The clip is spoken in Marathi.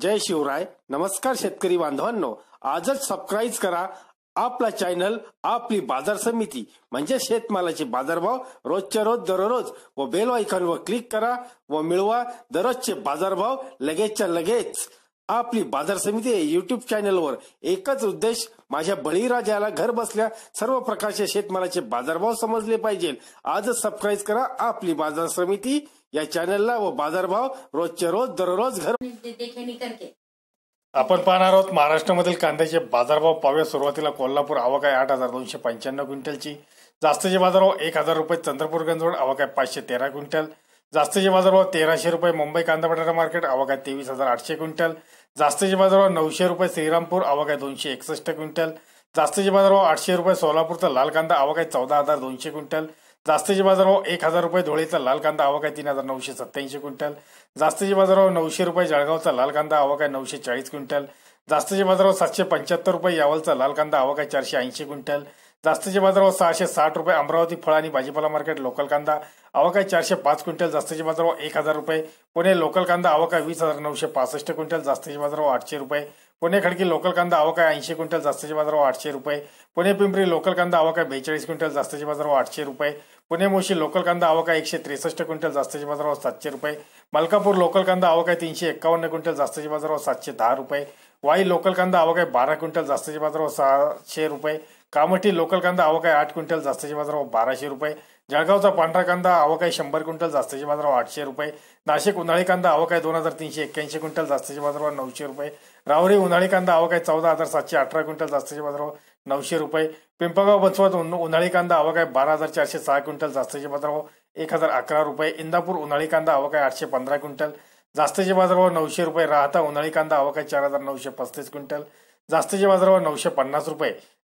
जय शिवराय. नमस्कार शेतकरी बांधवांनो. आजच सबस्क्राईब करा आपला चॅनल आपली बाजार समिती. म्हणजे शेतमालाचे बाजारभाव रोजच्या रोज दररोज व बेल आयकॉनवर क्लिक करा व मिळवा दररोजचे बाजारभाव लगेचच्या लगेच. आपली बाजार समिती युट्यूब चॅनलवर एकच उद्देश माझ्या बळीराजाला घर बसल्या सर्व प्रकारच्या शेतमालाचे बाजारभाव समजले पाहिजे. आजच सबस्क्राईब करा आपली बाजार समिती या चॅनलला व बाजारभाव रोजच्या रोज दररोज घर आपण पाहणार आहोत महाराष्ट्रामधील कांद्याचे बाजारभाव पाहूया. सुरुवातीला कोल्हापूर आवक आहे आठ हजार दोनशे पंच्याण्णव क्विंटलची. जास्तीचे बाजारभाव एक हजार रुपये चंद्रपूर गंजवड आवक आहे पाचशे तेरा क्विंटल. जास्तीचे बाजारभाव तेराशे रुपये मुंबई कांदा बटाटा मार्केट आवक आहे तेवीस हजार आठशे क्विंटल. जास्तीचे बाजारभाव नऊशे रुपये श्रीरामपूर आवक आहे दोनशे एकसष्ट क्विंटल. जास्तीचे बाजारभाव आठशे रुपये सोलापूरचा लाल कांदा आवक आहे चौदा हजार दोनशे क्विंटल. जास्तीचे बाजारभाव एक हजार रुपये धुळेचा लाल कांदा आवक आहे तीन हजार नऊशे सत्याऐंशी क्विंटल. जास्तीचे बाजारभाव नऊशे रुपये जळगावचा लाल कांदा आवक आहे नऊशे चाळीस क्विंटल. जास्तीचे बाजारभाव सातशे पंच्याहत्तर रुपये यावलचा लाल कांदा आवक आहे चारशे ऐंशी क्विंटल. जास्तीच्या बाजारावर सहाशे साठ रुपये अमरावती फळ आणि भाजीपाला मार्केट लोकल कांदा. आवक आहे चारशे पाच क्विंटल जास्तीच्या बाजारावर एक हजार रुपये. पुणे लोकल कांदा आवक आहे वीस हजार नऊशे पासष्ट क्विंटल जास्तीच्या बाजारावर आठशे रुपये. पुणे खडकी लोकल कांदा आवक आहे ऐंशी क्विंटल जास्तीच्या बाजारावर आठशे रुपये. पुणे पिंपरी लोकल कांदा आवक आहे बेचाळीस क्विंटल जास्तीच्या बाजारावर आठशे रुपये. पुणे मोशी लोकल कांदा आवक आहे एकशे त्रेसष्ट क्विंटल जास्तीच्या बाजारावर सातशे रुपये. मलकापूर लोकल कांदा आवक आहे तीनशे एक्कावन्न क्विंटल जास्तीच्या बाजारावर सातशे दहा रुपये. वाई लोकल कांदा आवक आहे बारा क्विंटल जास्तीच्या बाजारावर सहाशे रुपये. कामठी लोकल कांदा आवक आहे आठ क्विंटल जास्तीचे बाजारभाव बाराशे रुपये. जळगावचा पांढरा कांदा आवक आहे शंभर क्विंटल जास्तीचे बाजारभाव आठशे रुपये. नाशिक उन्हाळी कांदा आवक आहे दोन हजार तीनशे एक्क्याऐंशी क्विंटल जास्तीचे बाजारभाव नऊशे रुपये. रावरी उन्हाळी कांदा आवक आहे चौदा हजार सातशे अठरा क्विंटल जास्तीचे बाजारभाव नऊशे रुपये. पिंपळगाव बसवत उन्हाळी कांदा आवक आहे बारा हजार चारशे सहा क्विंटल जास्तीचे बाजारभाव एक हजार अकरा रुपये. इंदापूर उन्हाळी कांदा आवक आहे आठशे पंधरा क्विंटल जास्तीचे बाजारभाव नऊशे रुपये. राहता उन्हाळी कांदा आवक आहे चार हजार नऊशे पस्तीस क्विंटल जास्तीचे बाजारभाव नऊशे पन्नास रुपये.